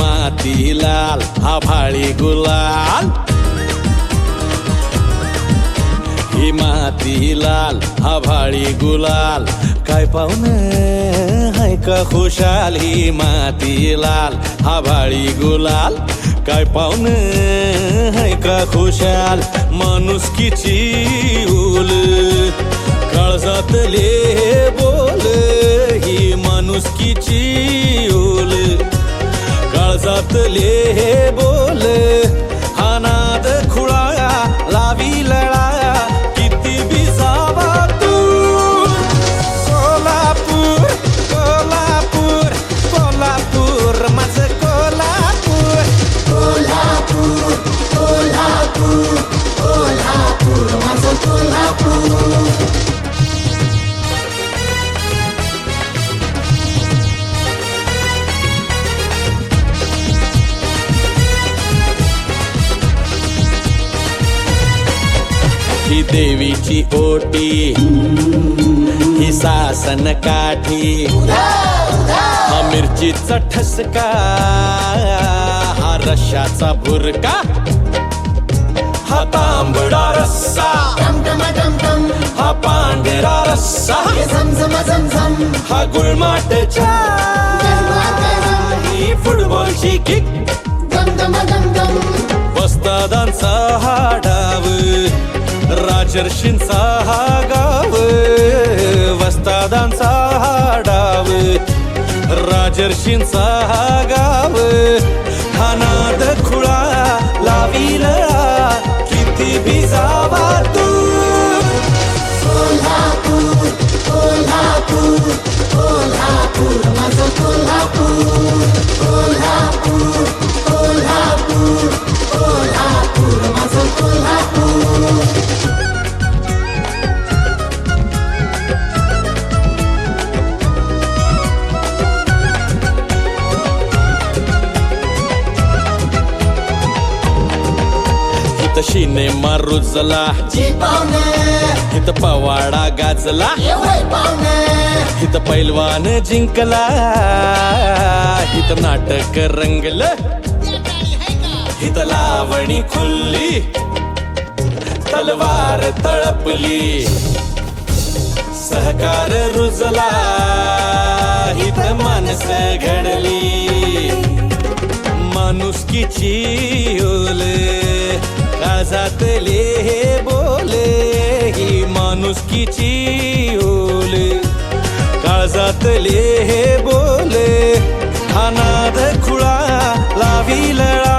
लाल हा भाळी गुलाल. ही माती लाल हा भाळी गुलाल. काय पाहुण हाय का खुशाल? ही माती लाल हा भाळी गुलाल. काय पाहुण हाय का खुशाल? माणुसकीची उल काळजातले हे बोल ही देवीची ओटी ही सासन काठी. हा मिरचीचा ठसका हा रशाचा भुरका हा तांबडा रस्सा हा पांढरा रस्सा हे झम हा गुळमाटच्या ही फुटबॉलची किक राजर्षींचा हा गाव वस्तादांचा हा डाव राजर्षींचा हा इथं शिनेमा रुजला. जी पाहुणे. इथं पवाडा गाजला. इथं पैलवान जिंकला. इथं नाटक रंगलं. इथं लावणी खुल्ली. तलवार तळपली. सहकार रुजला. इथं माणस घडली. माणुसकीची ओल आवाजातले हे बोले ही माणुसकीची ओले. काळजातले हे बोले हा नाद खुळा लावी लळा.